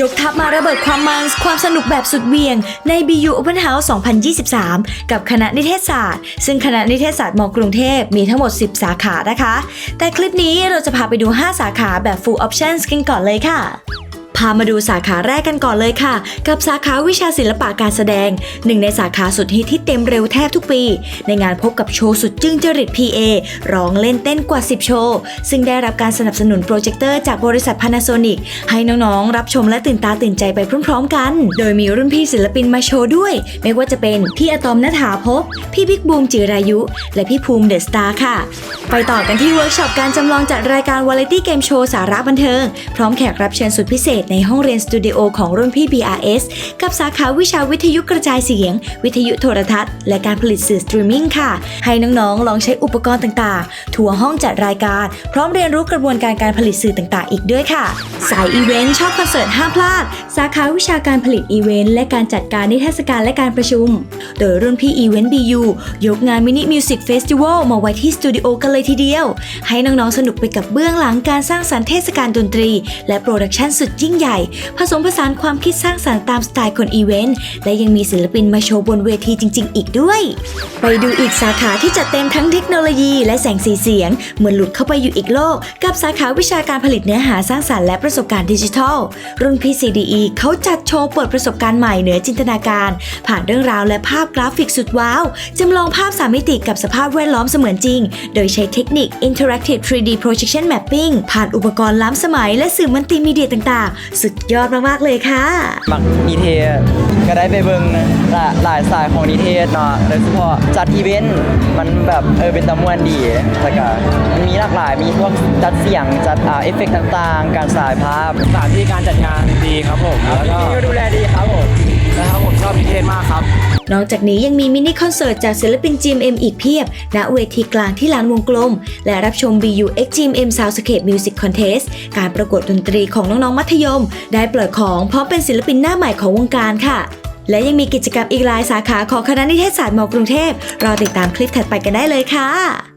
ยกทัพมาระเบิดความมันความสนุกแบบสุดเวียง ใน BU Open House 2023 กับคณะนิเทศศาสตร์ ซึ่งคณะนิเทศศาสตร์มกรุงเทพมีทั้งหมด 10 สาขานะคะ แต่คลิปนี้เราจะพาไปดู 5 สาขาแบบ full options กันก่อนเลยค่ะ พามาดูสาขาแรกกันก่อนเลยค่ะ กับสาขาวิชาศิลปะการแสดง หนึ่งในสาขาสุดฮิตที่เต็มเร็วแทบทุกปี ในงานพบกับโชว์สุดจึ้งจริต PA ร้องเล่นเต้นกว่า 10 โชว์ ซึ่งได้รับการสนับสนุนโปรเจคเตอร์จากบริษัท Panasonic ให้น้องๆ รับชมและตื่นตาตื่นใจไปพร้อมๆกัน โดยมีรุ่นพี่ศิลปินมาโชว์ด้วย ไม่ว่าจะเป็นพี่อะตอมณฐาภพพี่บิ๊กบูมจิรายุ และพี่ภูมิเดอะสตาร์ค่ะ ไปต่อกันที่เวิร์กช็อปการจำลองจัดรายการวาไรตี้เกมโชว์สาระบันเทิง พร้อมแขกรับเชิญสุดพิเศษในห้องเรียนสตูดิโอของรุ่นพี่ BRS กับสาขาวิชาวิทยุกระจายเสียง วิทยุโทรทัศน์ และการผลิตสื่อสตรีมมิ่งค่ะ ให้น้องๆ ลองใช้อุปกรณ์ต่างๆ ทัวร์ห้องจัดรายการ พร้อมเรียนรู้กระบวนการการผลิตสื่อต่างๆ อีกด้วยค่ะ สายอีเวนต์ชอบคอนเสิร์ตห้ามพลาด สาขาวิชาการผลิตอีเวนต์และการจัดการนิทรรศการและการประชุม โดยรุ่นพี่อีเวนต์ BU ยกงานมินิมิวสิกเฟสติวัลมาไว้ที่สตูดิโอกันเลยทีเดียว ให้น้องๆ สนุกไปกับเบื้องหลังการสร้างสรรค์เทศกาลดนตรี และโปรดักชันสุดยิ่งใหญ่ ผสมผสานความคิดสร้างสรรค์ตามสไตล์คนอีเวนต์ และยังมีศิลปินมาโชว์บนเวทีจริง ๆ อีกด้วย ไปดูอีกสาขาที่จัดเต็มทั้งเทคโนโลยีและแสงสีเสียง เหมือนหลุดเข้าไปอยู่อีกโลก กับสาขาวิชาการผลิตเนื้อหาสร้างสรรค์และประสบการณ์ดิจิทัล รุ่นพี่ CDE เขาจัดโชว์เปิดประสบการณ์ใหม่เหนือจินตนาการ ผ่านเรื่องราวและภาพกราฟิกสุดว้าวจำลองภาพสามมิติกับสภาพแวดล้อมเสมือนจริง โดยใช้เทคนิค Interactive 3D Projection Mapping ผ่านอุปกรณ์ล้ำสมัยและสื่อมัลติมีเดียต่างๆสุดยอดมากๆเลยค่ะ มักนิเทศก็ได้ไปเบิ่งหลายหลายสายของนิเทศเนาะโดยเฉพาะจัดอีเวนต์มันแบบเออเป็นตะมวนดีแล้วก็มันมีหลากหลายมีพวกจัดเสียงจัดอ่าเอฟเฟกต์ต่างๆ การสายภาพสถานที่การจัดงานดีครับผมแล้วก็ที่ดูแลดีครับผม ครับ นอกจากนี้ยังมีมินิคอนเสิร์ตจากศิลปิน GMM อีกเพียบ ณ เวทีกลางที่ลานวงกลม และรับชม BU X GMM Soundscape Music Contest การประกวดดนตรีของน้องๆ มัธยม ได้ปล่อยของพร้อมเป็นศิลปินหน้าใหม่ของวงการค่ะ และยังมีกิจกรรมอีกหลายสาขาของคณะนิเทศศาสตร์มกรุงเทพ รอติดตามคลิปถัดไปกันได้เลยค่ะ